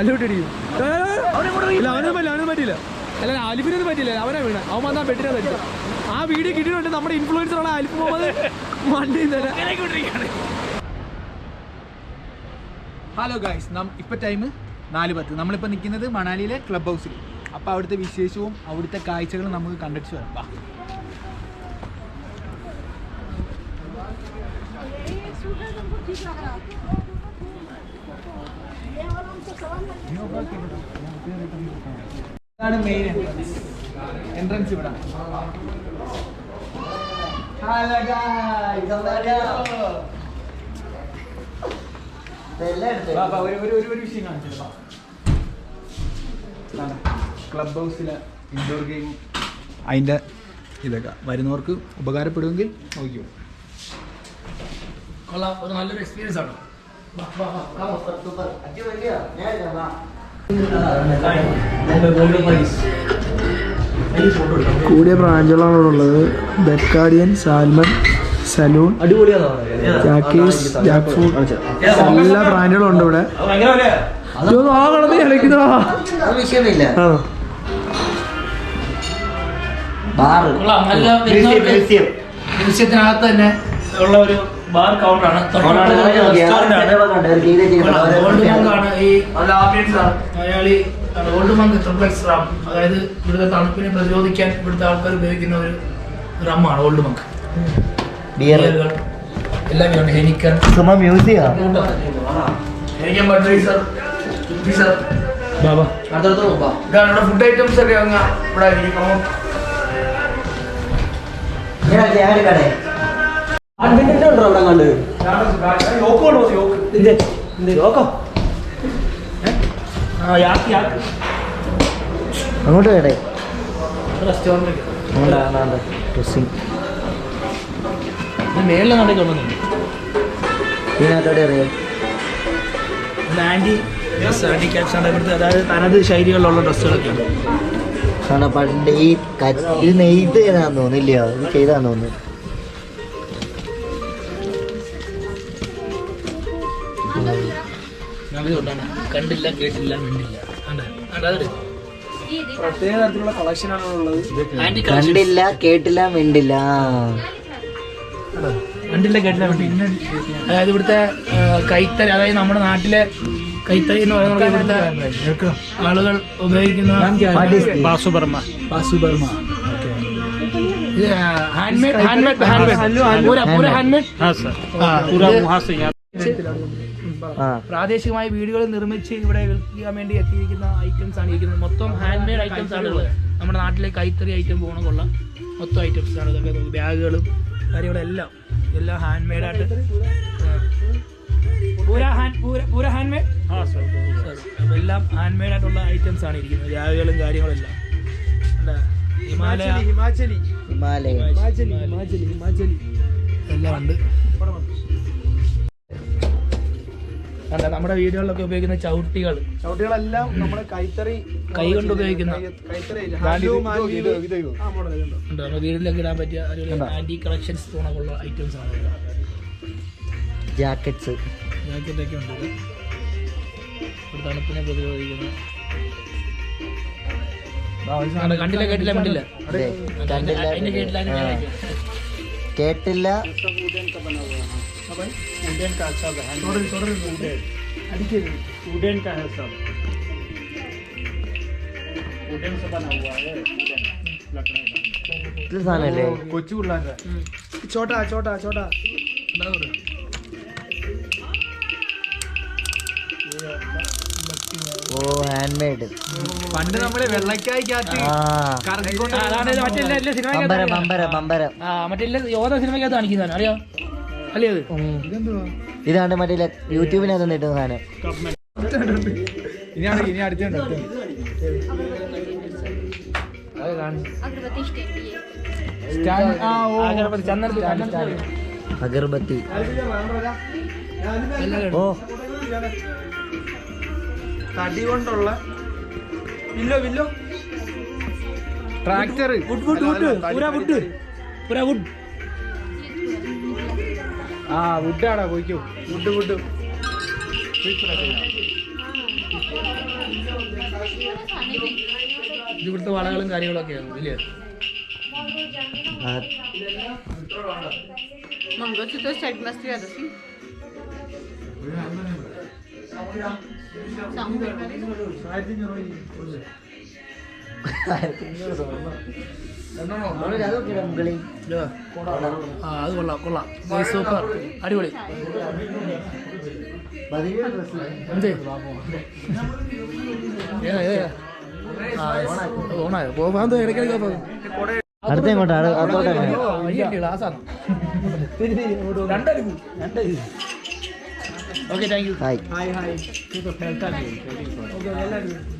അല്ലോട്ട് ഇല്ല അവനൊന്നും പറ്റില്ല അവനൊന്നും പറ്റില്ല അല്ല അലിഫിനൊന്നും പറ്റില്ല അവനാ വീണ. അവൻ വന്നാ പെട്ടിനാ പറ്റില്ല ആ വീഡിയോ കിട്ടിയിട്ടുണ്ട് നമ്മുടെ ഇൻഫ്ലുവൻസറാണ് അലിഫ് മുഹമ്മദ്. മണ്ടി ഹലോ ഗായ്സ് നം ഇപ്പൊ ടൈം നാല് പത്ത്. നമ്മളിപ്പോൾ നിൽക്കുന്നത് മണാലിയിലെ ക്ലബ് ഹൗസിൽ അപ്പോൾ അവിടുത്തെ വിശേഷവും അവിടുത്തെ കാഴ്ചകളും നമുക്ക് കണ്ടിട്ട് വരാം വാ. ഇതാണ് മെയിൻ എൻട്രൻസ് എൻട്രൻസ് ഇവിടെ. ഹലോ ഒരു ഒരു ഒരു- ഒരു വിഷയം കാണിച്ചു ക്ലബ് ഹൗസിലെ ഇൻഡോർ ഗെയിം അതിന്റെ ഇതൊക്കെ വരുന്നവർക്ക് ഉപകാരപ്പെടുമെങ്കിൽ നോക്കിയോ കൊള്ളാം. ഒരു നല്ലൊരു എക്സ്പീരിയൻസ് ആണ്. കൂടിയ ബ്രാഞ്ചുകളാണ് ഇവിടെ ഉള്ളത്. ബെക്കാഡിയൻ സാൽമൺ സലൂൺ ജാക്കീസ് ജാക്ക് ഫുഡ് എല്ലാ ബ്രാൻഡുകളും ഉണ്ട് ഇവിടെ. ആ വിഷയമില്ല മ്യൂസിയത്തിനകത്ത് തന്നെ ഉള്ള ഒരു ബാർ റെസ്റ്റോറന്റ് ആണ് ഓൾഡ് മങ്ക് ആണ് ഈ Malayali Old Monk triplex rum അതായത് ഇവിടുത്തെ തണുപ്പിനെ പ്രതിരോധിക്കാൻ ഇവിടുത്തെ ആൾക്കാർ ഉപയോഗിക്കുന്ന ഒരു റമ്മാണ് ഓൾഡ് മങ്ക് ബിയറുകൾ എല്ലാം ഉണ്ട് മ്യൂസിയം ഫിസർ ബാബാ ഇതാണ് ഇവിടെ ഫുഡ് ഐറ്റംസ് ഒക്കെ അങ്ങ് ഇവിടെ ഇരിക്കും കട ഉണ്ടോ അവിടെ കണ്ട് അങ്ങോട്ട് മേളിലെ ഇതിനകത്തോടെ അറിയാം. ആന്റി ആണ് ഇവിടുത്തെ. അതായത് തനത് ശൈലികളിലുള്ള ഡ്രസ്സുകളൊക്കെയാണ് കാരണം പണ്ട് ഈ ഇത് നെയ്ത് ചെയ്താന്ന് തോന്നുന്നില്ല ഇത് ചെയ്താന്ന് തോന്നുന്നു. അതുകൊണ്ടാണ് കണ്ടില്ല കേട്ടില്ല മിണ്ടില്ല. പ്രത്യേക തരത്തിലുള്ള കളക്ഷനാണ് ഉള്ളത്? കണ്ടില്ല കേട്ടില്ല മിണ്ടില്ല. കണ്ടില്ല കേട്ടില്ല മിണ്ടില്ല. അതായത് ഇവിടുത്തെ കൈത്തറി അതായത് നമ്മുടെ നാട്ടിലെ കൈത്തറി എന്ന് പറയുന്നത് ഇവിടുത്തെ ആളുകൾ ഉപയോഗിക്കുന്ന ബാസുബർമ ഇത് ഹാൻഡ്മേഡ് ഹാൻഡ്മേഡ് ഹാൻഡ്മേഡ് पूरा പൂര ഹാൻഡ്മേഡ് ആ പ്രാദേശികമായ വീടുകൾ നിർമ്മിച്ച് ഇവിടെ വിൽക്കാൻ വേണ്ടി എത്തിയിരിക്കുന്ന ഐറ്റംസ് ആണ് ഇരിക്കുന്നത്. മൊത്തം ഹാൻഡ് മെയ്ഡ് ഐറ്റംസ് ആണ് ഉള്ളത്. നമ്മുടെ നാട്ടിലെ കൈത്തറി ഐറ്റം പോകണമുള്ള മൊത്തം ഐറ്റംസ് ആണ് ഇതൊക്കെ. ബാഗുകളും കാര്യങ്ങളും എല്ലാം. ഹാൻഡ് മെയ്ഡ് ആയിട്ട്. ആ. പൂര ഹാൻഡ് പൂര പൂര ഹാൻഡ് മെയ്ഡ് എല്ലാം ഹാൻഡ് മെയ്ഡ് ആയിട്ടുള്ള ഐറ്റംസ് ആണ് ഇരിക്കുന്നത്. ബാഗുകളും കാര്യങ്ങളും എല്ലാം. ഹിമാലയ ഹിമാചലി ഹിമാലയ ഹിമാചലി. ഹിമാചലി ഹിമാചലി. എല്ലാം ഉണ്ട്. കണ്ടോ? നമ്മുടെ വീടുകളിലൊക്കെ ഉപയോഗിക്കുന്ന ചവിട്ടികൾ. ചവിട്ടികളെല്ലാം നമ്മുടെ കൈത്തറി കൈ കൊണ്ട് ഉപയോഗിക്കുന്ന വീട്ടിലൊക്കെ ഇടാൻ പറ്റിയ ആന്റി കളക്ഷൻസ് തോണക്കുള്ള ഐറ്റംസ് ആണ് ജാക്കറ്റ്സ്. ജാക്കറ്റ് ഒക്കെ ഉണ്ട്. ഒരു തണുപ്പിനെ പ്രതിരോധിക്കുന്ന. കേട്ടില്ല കണ്ടില്ല? കേട്ടില്ല. മിണ്ടില്ല वुडन കണ്ടില്ല അതിന്റെ കേട്ടില്ല അതിന്റെ ആ. കേട്ടില്ല. കേട്ടില്ല ഇത് സാധനല്ലേ കൊച്ചു പിള്ളേരുടെ ചോട്ടാ ചോട്ടാ ചോട്ടാ? ഓ ഹാൻഡ് മെയ്ഡ് പണ്ട് നമ്മൾ വെള്ളക്കായ്ക്കകത്ത് മറ്റേ സിനിമ മറ്റേ യോധ സിനിമയ്ക്കകത്ത് കാണിക്കുന്നതാണ്. അറിയോ? അല്ലേ ഇതാണ്ട് മറ്റേ യൂട്യൂബിനകത്ത് നിന്നിട്ട് അഗർബത്തി ഓ. തടി കൊണ്ടുള്ള willow willow. Tractor wood wood wood. പുരാ wood. പുരാ വുഡ്. ആ വുഡാടാ പോയിക്കോ. വുഡ് വുഡ് ഇവിടുത്തെ വളകളും കാര്യങ്ങളും ഇല്ലേ? ആ, ഇല്ലേ other ആ അത് കൊള്ളാം കൊള്ളാം. സൂപ്പർ അടിപൊളി. എന്ത്? ഓണായോ? പോകാൻ ഇടയ്ക്കിടയ്ക്ക് പോകും അടുത്ത ഇങ്ങോട്ടാ അതോട്ടെ ഓക്കെ താങ്ക് യു ഹായ് നല്ല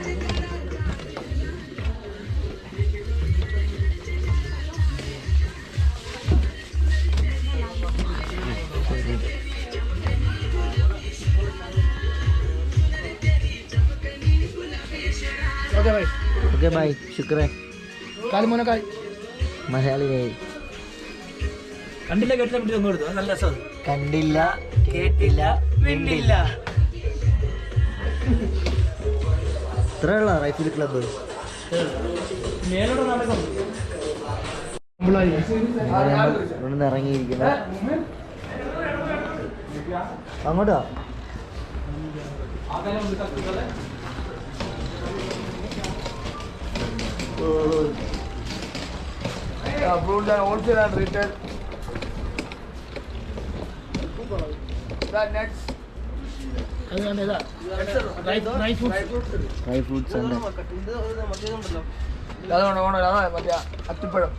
ഓക്കെ ബൈ ഓക്കെ ബൈ ശുക്രേ കാലിമോനെ കാലി മലയാളി കണ്ടില്ല കേട്ടില്ല പറ്റി ഒന്നും എടുത്തു നല്ല രസം. കണ്ടില്ല കേട്ടില്ല മിണ്ടില്ല. ഇത്രയുള്ള റൈഫിൾ ക്ലബ്ബ്. മേലോട്ട് നടക്കും. ഇവിടുന്ന് ഇറങ്ങിയിരിക്കുന്നത് അങ്ങോട്ടോ? Approved and wholesale and retail. The next dry fruits ഉണ്ട് മറ്റേ അത്തിപ്പഴം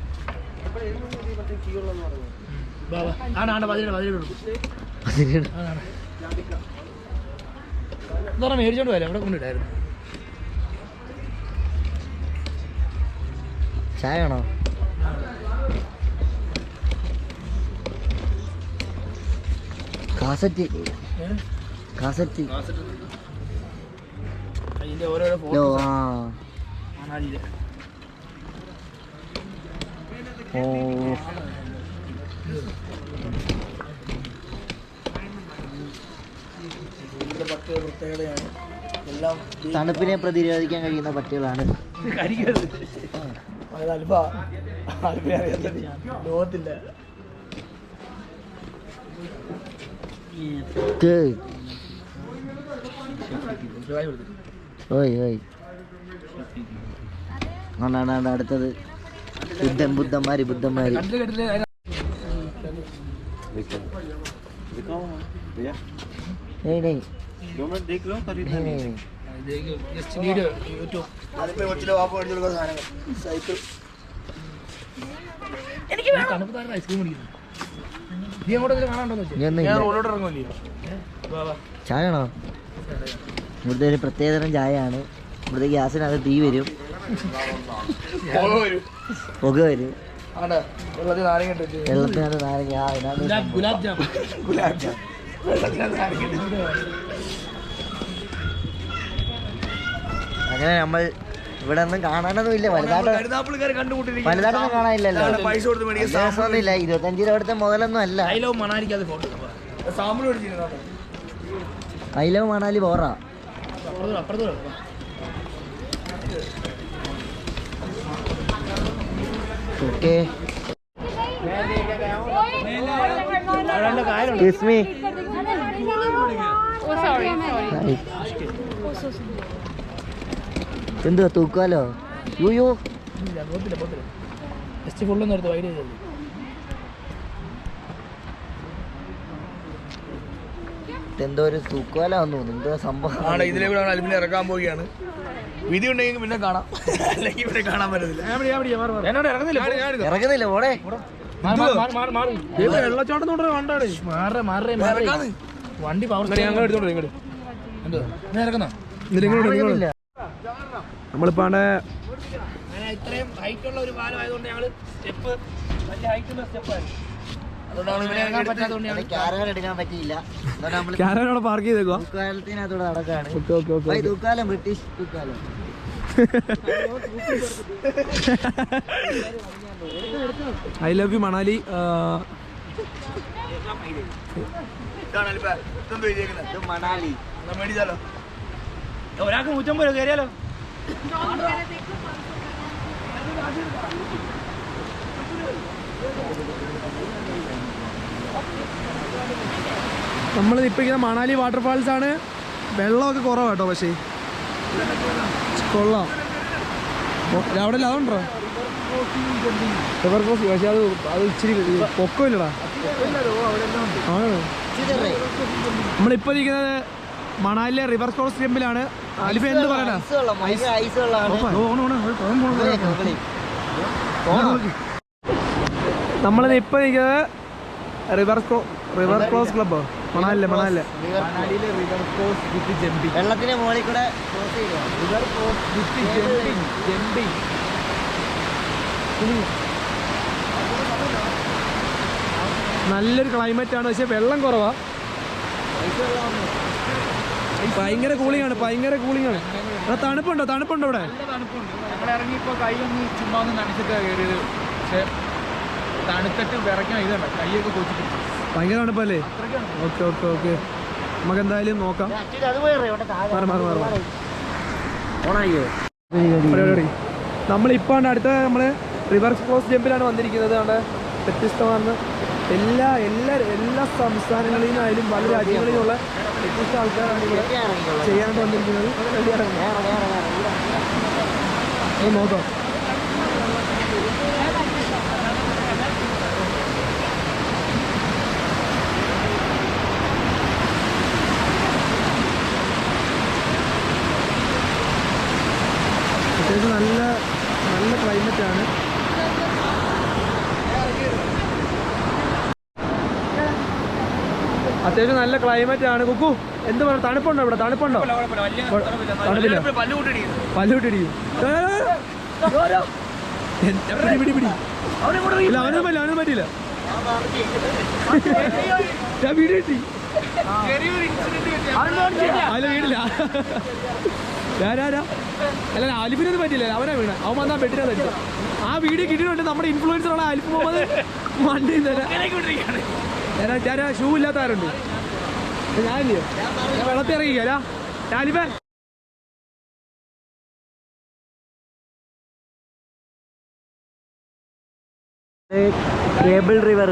ആണ് പതിനേഴ് പതിനേഴ് അതാണ് മേടിച്ചോണ്ട് വരാം അവിടെ കൊണ്ടിട്ടായിരുന്നു ചായ വേണോ? കാസറ്റ്. കാസറ്റ്. ഓ. തണുപ്പിനെ പ്രതിരോധിക്കാൻ കഴിയുന്ന പട്ടികളാണ്. അത് അൽഫ അൽഫിനെ അറിയാത്ത ലോകത്തില്ല. ഓയ് ഓയ്. ആണ്ടാണ്ട് അടുത്തത്. ബുദ്ധൻ ബുദ്ധന്മാര് ബുദ്ധന്മാര്. ഏയ് അതിന് ഏയ്. നെയ് നെയ് നെയ് നെയ്. ഇതിലേക്ക് ജസ്റ്റ് വീഡിയോ യൂട്യൂബ് എനിക്ക് ഐസ്ക്രീം കുടിക്കുന്നു. നീ അങ്ങോട്ട് ചായ ആണോ ഇവിടുത്തെ ഒരു പ്രത്യേകതരം ചായയാണ്. ഇവിടുത്തെ ഗ്യാസിനകത്ത് തീ വരും. പുക വരും. വെള്ളത്തിനകത്ത് നാരങ്ങ. ഗുലാബ് ഗുലാബ് ജാമുൻ ഗുലാബ് ജാം. വെള്ളത്തിനകത്ത് നാരങ്ങ അങ്ങനെ നമ്മൾ ഇവിടെ ഒന്നും കാണാനൊന്നും ഇല്ല. വലുതായിട്ട് വലുതായിട്ടൊന്നും കാണാനില്ലല്ലോ. പൈസ കൊടുത്ത് മേടിക്കാൻ ഇരുപത്തഞ്ച് രൂപ അടുത്ത മുതലൊന്നും അല്ല. ഐ ലവ് മണാലിക്ക് അത് ഫോട്ടോ സാമ്പിൾ മേടിച്ചിരുന്നു ഐ ലവ് മണാലി പോറാ. അപ്പുറത്ത് അപ്പുറത്ത് വാ. Okay kiss me. എന്തുവാ തൂക്കാലോ യൂയോ. ഇല്ല പോത്തില്ല പോത്തില്ല ജസ്റ്റ് ഫുള്ളൊന്നും എടുത്ത് വൈഡ് ചെയ്തത് എന്തോ ഒരു തൂക്കുവാലാന്ന് തോന്നുന്നു. എന്തോ സംഭവം? ആണ് ഇതിലെ കൂടെ അലുമിനെ ഇറക്കാൻ പോവുകയാണ്. വിധി ഉണ്ടെങ്കിൽ പിന്നെ കാണാം. അല്ലെങ്കിൽ പിന്നെ കാണാൻ പറ്റത്തില്ല. എന്നോട് ഇറങ്ങുന്നില്ല. ഇറങ്ങുന്നില്ല പോടെ വെള്ളച്ചാട്ടം. വണ്ടി പവർ ഞങ്ങൾ എടുത്തോണ്ട് ഇങ്ങോട്ട് എന്തോ ഇറക്കുന്ന ഇറങ്ങുന്നില്ല നമ്മളിപ്പോ അങ്ങനെ ഇത്രയും ഹൈറ്റ് ഉള്ള ഒരു പാലം ആയതുകൊണ്ട് ഞങ്ങൾ സ്റ്റെപ്പ് വലിയ സ്റ്റെപ്പായിരുന്നു അവിടെ പാർക്ക് തൂക്കാലം British തൂക്കാലം. I love you Manali. Manali. ഒരാൾക്ക് നൂറ്റമ്പത് കയറിയാലോ? നമ്മൾ ഇങ്ങനെ മണാലി വാട്ടർഫാൾസ് ആണ്. വെള്ളമൊക്കെ കുറവാട്ടോ പക്ഷേ. കൊള്ളാം. അവിടെ അല്ല അതുണ്ടോ? റിവർ ക്രോസിംഗ് പക്ഷേ അത് അത് ഇച്ചിരി പൊക്കമില്ലടാ. ആണ്? നമ്മളിപ്പോൾ നമ്മളിപ്പോ ഇരിക്കുന്നത് മണാലിലെ റിവർ ക്രോസ് ടെമ്പിലാണ് എന്ത് പറയണ നമ്മളിത് ഇപ്പൊ നിൽക്കുന്നത് റിവർ ക്രോ റിവർ ക്രോസ് ക്ലബ് മണാലില്ലേ മണാലിലെ മണാലിയിലെ റിവർ ക്രോസ് വിത്ത് ജമ്പിങ് വെള്ളത്തിന്റെ മുകളിൽ കൂടെ ക്രോസ് ചെയ്യുക river cross with jumping jumping നല്ലൊരു ക്ലൈമറ്റ് ആണ് പക്ഷെ വെള്ളം കുറവാ ഭയങ്കര കൂളിംഗ് ആണ് ഭയങ്കര കൂളിംഗ് ആണ് എടാ, തണുപ്പുണ്ടോ? തണുപ്പുണ്ടോ ഇവിടെ നല്ല തണുപ്പുണ്ട്. ഞങ്ങൾ ഇറങ്ങിയപ്പോൾ കൈ ഒന്ന് ചുമ്മാ ഒന്ന് നനച്ചിട്ടാണ് കയറിയത്. പക്ഷേ തണുത്തിട്ട് വിറയ്ക്കാൻ ഇതാണ് കൈയൊക്കെ ഭയങ്കര തണുപ്പല്ലേ? Okay okay okay. നമുക്ക് എന്തായാലും നോക്കാം മാറി മാറി മാറി ഓണായോ? നമ്മളിപ്പോൾ അടുത്ത നമ്മൾ റിവർ ക്രോസ് ജമ്പിലാണ് വന്നിരിക്കുന്നത്. അവിടെ വ്യത്യസ്തമാണ് എല്ലാ എല്ലാ എല്ലാ സംസ്ഥാനങ്ങളിൽ നിന്നായാലും പല രാജ്യങ്ങളിലുള്ള വ്യത്യസ്ത ആൾക്കാരാണ് ഇവിടെ ചെയ്യാനായിട്ട് വന്നിരിക്കുന്നത്. നോക്കാം അത്യാവശ്യം നല്ല നല്ല ക്ലൈമറ്റ് ആണ് അത്യാവശ്യം നല്ല ക്ലൈമറ്റ് ആണ്. കുക്കു എന്ത് പറയുക തണുപ്പുണ്ടോ ഇവിടെ? തണുപ്പുണ്ടോ? തണുപ്പില്ല. പല്ലുവിട്ടിടിക്കും പിടി പിടി പിടി. ഇല്ല അവനൊന്നും പറ്റില്ല അവനൊന്നും പറ്റില്ല ഞാൻ വീട് കിട്ടി. അല്ല വീടില്ല. അല്ല ആലിഫിനൊന്നും പറ്റില്ല അവനാ വീണ. അവൻ വന്നാ പെട്ടില്ല പറ്റില്ല ആ വീഡിയോ കിട്ടിയിട്ടുണ്ട് നമ്മുടെ ഇൻഫ്ലുവൻസറാണ് ആലിഫ് മുഹമ്മദ്. വണ്ടി തരാം ഞാൻ ഷൂ ഇല്ലാത്ത ആരുണ്ട് ഞാനില്ലയോ ഞാൻ വെള്ളത്തിൽ ഇറങ്ങിക്കാ ആലിഫേ കേബിൾ റിവർ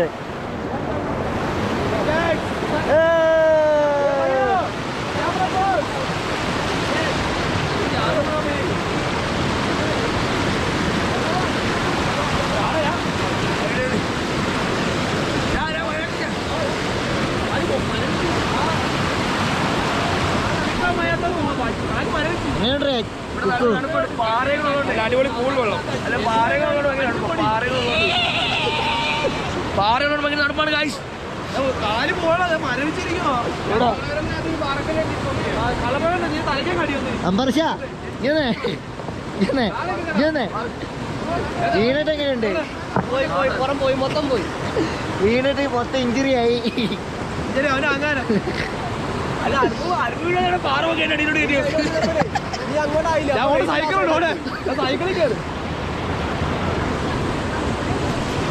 അടിപൊളി കൂൾ വെള്ളം അല്ല പാറകളോട് ഭയങ്കര തണുപ്പാണ് കാശ് കാൽ പോകാതെ മരവിച്ചിരിക്കണോ കളപ്പഴം നീ തലയ്ക്കാൻ കടിയൊന്നും അമ്പർഷ ഇങ്ങനെ ഇങ്ങനെ ഇങ്ങനെ. വീണിട്ട് എങ്ങനെയുണ്ട്? പോയി പോയി പുറം പോയി മൊത്തം പോയി വീണിട്ട് മൊത്തം ഇഞ്ചുറി ആയി. ശരി അവന് അങ്ങനെ. അല്ല അറിവ് അറിവ് പാറ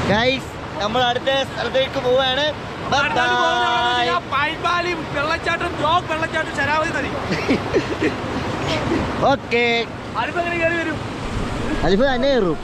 ഗൈസ് നമ്മൾ അടുത്ത സ്ഥലത്തേക്ക് പോവാണ് വെള്ളച്ചാട്ടം ബ്ലോക്ക് വെള്ളച്ചാട്ടം ശരാവതി നദി ഓക്കെ എങ്ങനെ കയറി വരും. അലിഫ് തന്നെ കയറും.